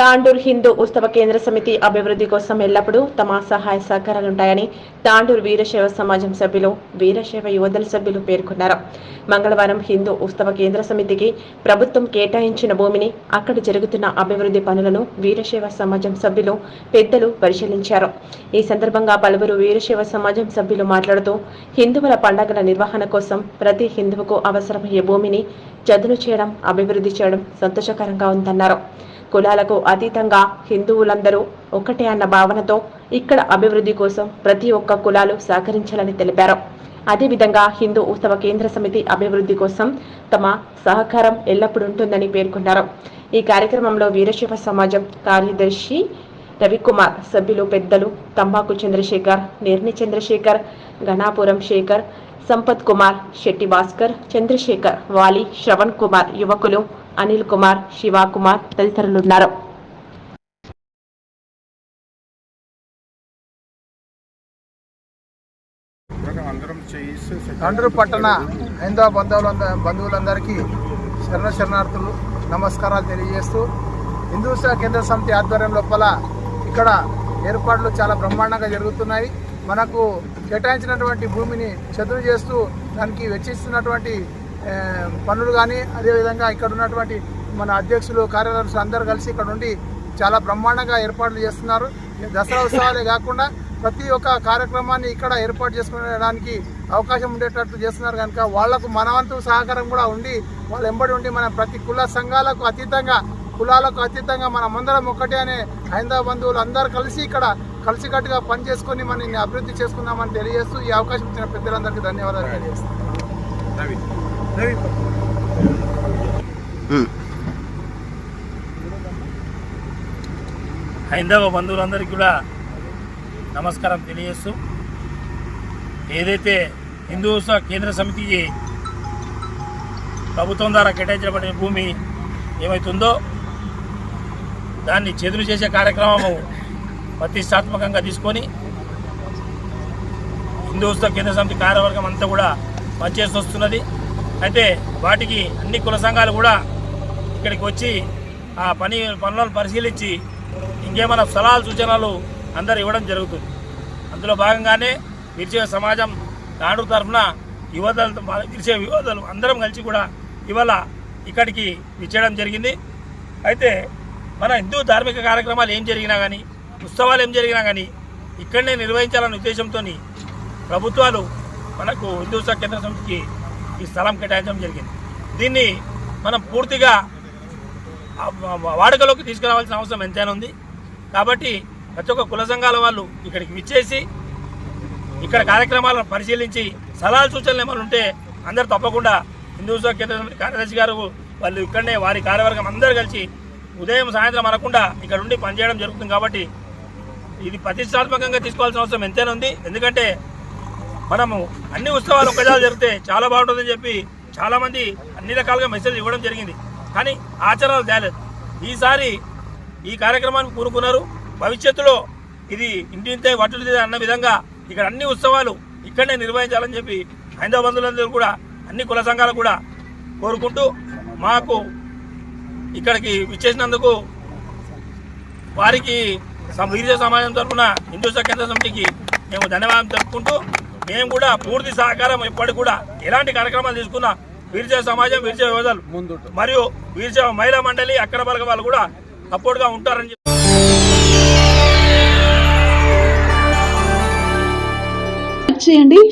తాండూర్ హిందూ ఉత్సవ కేంద్ర సమితి అభివృద్ధి కోసం ఎల్లప్పుడూ తమ సహాయ సహకారాలుంటాయని తాండూర్ వీరశైవ సమాజం సభ్యులు వీరశైవ యువదల సభ్యులు పేర్కొన్నారు. మంగళవారం హిందూ ఉత్సవ కేంద్ర సమితికి ప్రభుత్వం కేటాయించిన భూమిని అక్కడ జరుగుతున్న అభివృద్ధి పనులను వీరశైవ సమాజం సభ్యులు పెద్దలు పరిశీలించారు. ఈ సందర్భంగా పలువురు వీరశైవ సమాజం సభ్యులు మాట్లాడుతూ హిందువుల పండగల నిర్వహణ కోసం ప్రతి హిందువుకు అవసరమయ్యే భూమిని చదును చేయడం అభివృద్ధి చేయడం సంతోషకరంగా ఉందన్నారు. కులాలకు అతీతంగా హిందువులందరూ ఒకటే అన్న భావనతో ఇక్కడ అభివృద్ధి కోసం ప్రతి ఒక్క కులాలు సహకరించాలని తెలిపారు. అదేవిధంగా హిందూ ఉత్సవ కేంద్ర సమితి అభివృద్ధి కోసం తమ సహకారం ఎల్లప్పుడూ ఉంటుందని పేర్కొన్నారు. ఈ కార్యక్రమంలో వీరశివ సమాజం కార్యదర్శి రవికుమార్ సభ్యులు పెద్దలు తంబాకు చంద్రశేఖర్ నిర్ని చంద్రశేఖర్ గణాపురం శేఖర్ సంపత్ కుమార్ శెట్టి భాస్కర్ చంద్రశేఖర్ వాలి శ్రవణ్ కుమార్ యువకులు అనిల్ కుమార్ శివ కుమార్ తదితరులున్నారు తండ్రి పట్టణ హైందవ బంధువులంద బంధువులందరికీ శరణ శరణార్థులు నమస్కారాలు తెలియజేస్తూ హిందూ కేంద్ర సమితి ఆధ్వర్యం లోపల ఇక్కడ ఏర్పాట్లు చాలా బ్రహ్మాండంగా జరుగుతున్నాయి. మనకు కేటాయించినటువంటి భూమిని చదువు చేస్తూ దానికి వెచ్చిస్తున్నటువంటి పనులు కానీ అదేవిధంగా ఇక్కడ ఉన్నటువంటి మన అధ్యక్షులు కార్యదర్శులు అందరూ కలిసి ఇక్కడ ఉండి చాలా బ్రహ్మాండంగా ఏర్పాట్లు చేస్తున్నారు. దసరా ఉత్సవాలే కాకుండా ప్రతి ఒక్క కార్యక్రమాన్ని ఇక్కడ ఏర్పాటు చేసుకోవడానికి అవకాశం ఉండేటట్టు చేస్తున్నారు కనుక వాళ్ళకు మనవంతు సహకారం కూడా ఉండి వాళ్ళు ఎంబడి ఉండి మన ప్రతి కుల సంఘాలకు అతీతంగా కులాలకు అతీతంగా మనం అందరం ఒకటే అనే హైందవ బంధువులు అందరూ కలిసి ఇక్కడ కలిసికట్టుగా పని చేసుకొని మనని అభివృద్ధి చేసుకుందామని తెలియజేస్తూ ఈ అవకాశం ఇచ్చిన పెద్దలందరికీ ధన్యవాదాలు తెలియజేస్తాను రవి రవి హైందవ బంధువులందరికీ కూడా నమస్కారం తెలియజేస్తూ ఏదైతే హిందూ కేంద్ర సమితికి ప్రభుత్వం ద్వారా కేటాయించబడిన భూమి ఏమైతుందో దాన్ని చేతులు చేసే కార్యక్రమము ప్రతిష్టాత్మకంగా తీసుకొని హిందూ కేంద్ర సమితి కార్యవర్గం అంతా కూడా పనిచేసి వస్తున్నది. అయితే వాటికి అన్ని కుల సంఘాలు కూడా ఇక్కడికి వచ్చి ఆ పని పనులను పరిశీలించి ఇంకేమైనా సలహాలు సూచనలు అందరు ఇవ్వడం జరుగుతుంది. అందులో భాగంగానే విరిచే సమాజం నాడు తరఫున యువతలతో విరిచే యువతలు అందరం కలిసి కూడా ఇవాళ ఇక్కడికి విచ్చేయడం జరిగింది. అయితే మన హిందూ ధార్మిక కార్యక్రమాలు ఏం జరిగినా కానీ ఉత్సవాలు ఏం జరిగినా కానీ ఇక్కడనే నిర్వహించాలనే ఉద్దేశంతో ప్రభుత్వాలు మనకు హిందూ కేంద్ర సమితికి ఈ స్థలం కేటాయించడం జరిగింది. దీన్ని మనం పూర్తిగా వాడుకలోకి తీసుకురావాల్సిన అవసరం ఎంతైనా ఉంది. కాబట్టి ప్రతి ఒక్క కుల సంఘాల వాళ్ళు ఇక్కడికి విచ్చేసి ఇక్కడ కార్యక్రమాలను పరిశీలించి సలహాలు సూచనలు ఏమైనా ఉంటే అందరు తప్పకుండా హిందూ ఉత్సవ కేంద్ర కార్యదర్శి గారు వాళ్ళు ఇక్కడనే వారి కార్యవర్గం అందరూ కలిసి ఉదయం సాయంత్రం అనకుండా ఇక్కడ ఉండి పనిచేయడం జరుగుతుంది కాబట్టి ఇది ప్రతిష్టాత్మకంగా తీసుకోవాల్సిన అవసరం ఎంతైనా ఉంది. ఎందుకంటే మనము అన్ని ఉత్సవాలు ఒక్కసారి జరిగితే చాలా బాగుంటుందని చెప్పి చాలామంది అన్ని రకాలుగా మెసేజ్ ఇవ్వడం జరిగింది. కానీ ఆచరణలు తేలేదు. ఈసారి ఈ కార్యక్రమాన్ని కూరుకున్నారు భవిష్యత్తులో ఇది ఇంటింతే వట్టుది అన్న విధంగా ఇక్కడ అన్ని ఉత్సవాలు ఇక్కడనే నిర్వహించాలని చెప్పి హైందవ బంధువులందరూ కూడా అన్ని కుల సంఘాలు కూడా కోరుకుంటూ మాకు ఇక్కడికి విచ్చేసినందుకు వారికి వీర్య సమాజం తరఫున హిందూ కేంద్ర సమితికి మేము ధన్యవాదం తెలుపుకుంటూ మేము కూడా పూర్తి సహకారం ఎప్పటికి కూడా ఎలాంటి కార్యక్రమాలు తీసుకున్నా వీర్య సమాజం వీర్య యువతలు మరియు వీర్య మహిళా మండలి అక్కడ బలగ వాళ్ళు కూడా సపోర్ట్గా ఉంటారని